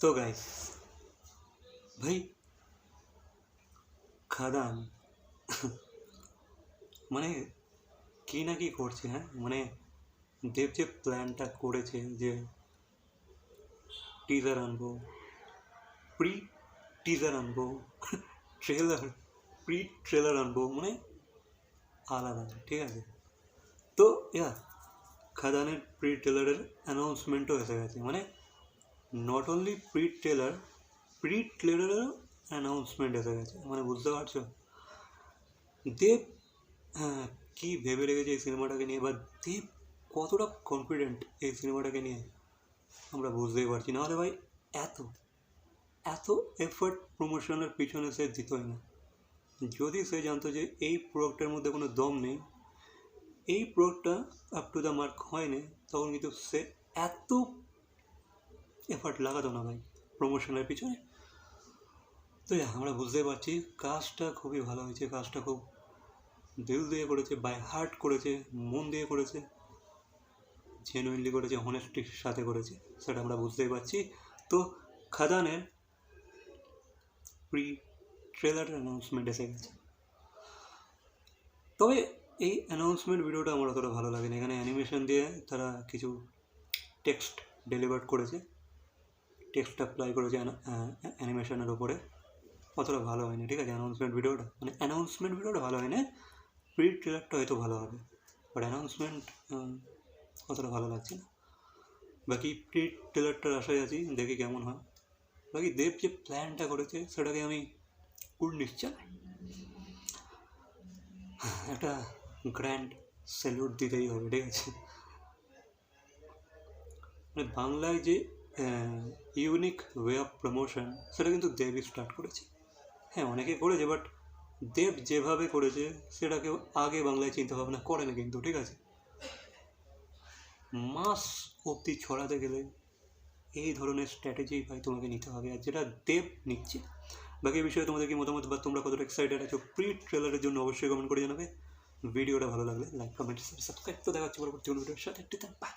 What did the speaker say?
তো গাইস ভাই খাদান মানে কি না কি করছে হ্যাঁ মানে দেব যে প্ল্যানটা করেছে যে টিজার আনব প্রি টিজার আনব ট্রেলার প্রি ট্রেলার আনব মানে আলাদা ঠিক আছে তো ইয়া খাদানের প্রি ট্রেলারের অ্যানাউন্সমেন্টও এসে গেছে মানে not only pre trailer pre ট্রেলারেরও announcement এসে গেছে মানে বুঝতে পারছ? দেব হ্যাঁ কী ভেবে রেখেছে এই সিনেমাটাকে নিয়ে, বা দেব কতটা কনফিডেন্ট এই সিনেমাটাকে নিয়ে, আমরা বুঝতেই পারছি নাহলে ভাই, এত এত এফর্ট প্রমোশনের পিছনে সে দিতই না। যদি সে জানতো যে এই প্রোডাক্টের মধ্যে কোনো দম নেই, এই প্রোডাক্টটা আপ টু দ্য মার্ক হয়নি, তখন কিন্তু সে এত এফার্ট লাগাতো না ভাই প্রমোশনের পিছনে। তো আমরা বুঝতে পারছি, কাজটা খুবই ভালো হয়েছে, কাজটা খুব দিল দিয়ে করেছে বাই হার্ট করেছে, মন দিয়ে করেছে জেনুইনলি করেছে হনেস্টির সাথে করেছে, সেটা আমরা বুঝতেই পারছি। তো খাদানের প্রি ট্রেলার অ্যানাউন্সমেন্ট এসে গেছে। তবে এই অ্যানাউন্সমেন্ট ভিডিওটা আমার অতটা ভালো লাগেনি, এখানে অ্যানিমেশন দিয়ে তারা কিছু টেক্সট ডেলিভার করেছে। টেক্সট অ্যাপ্লাই করেছে অ্যানিমেশনের ওপরে অতটা ভালো হয়নি, ঠিক আছে? অ্যানাউন্সমেন্ট ভিডিওটা মানে অ্যানাউন্সমেন্ট ভিডিওটা ভালো হয়নি প্রি ট্রেলারটা হয়তো ভালো হবে বাট অ্যানাউন্সমেন্ট অতটা ভালো লাগছে না। বাকি প্রি ট্রেলারটার আশায় আছি, দেখি কেমন হয়। বাকি দেব যে প্ল্যানটা করেছে, সেটাকে আমি কুর্নিশ চালাই একটা গ্র্যান্ড স্যালুট দিতেই হবে, ঠিক আছে? মানে বাংলায় যে ইউনিক ওয়ে অফ প্রমোশন সেটা কিন্তু দেবই স্টার্ট করেছে। হ্যাঁ অনেকে করেছে বাট দেব যেভাবে করেছে, সেটা কেউ আগে বাংলায় চিন্তা ভাবনা করে না কিন্তু, ঠিক আছে? মাস অবধি ছড়াতে গেলে এই ধরনের স্ট্র্যাটেজি ভাই তোমাকে নিতে হবে, আর যেটা দেব নিচ্ছে, বাকি বিষয়ে তোমাদের কি মতামত বা তোমরা কতটা এক্সাইটেড আছো প্রি ট্রেলারের জন্য অবশ্যই কমেন্ট করে জানাবে। ভিডিওটা ভালো লাগলে লাইক কমেন্ট সাবস্ক্রাইব তো দেখা পরবর্তী ভিডিওর সাথে। বাই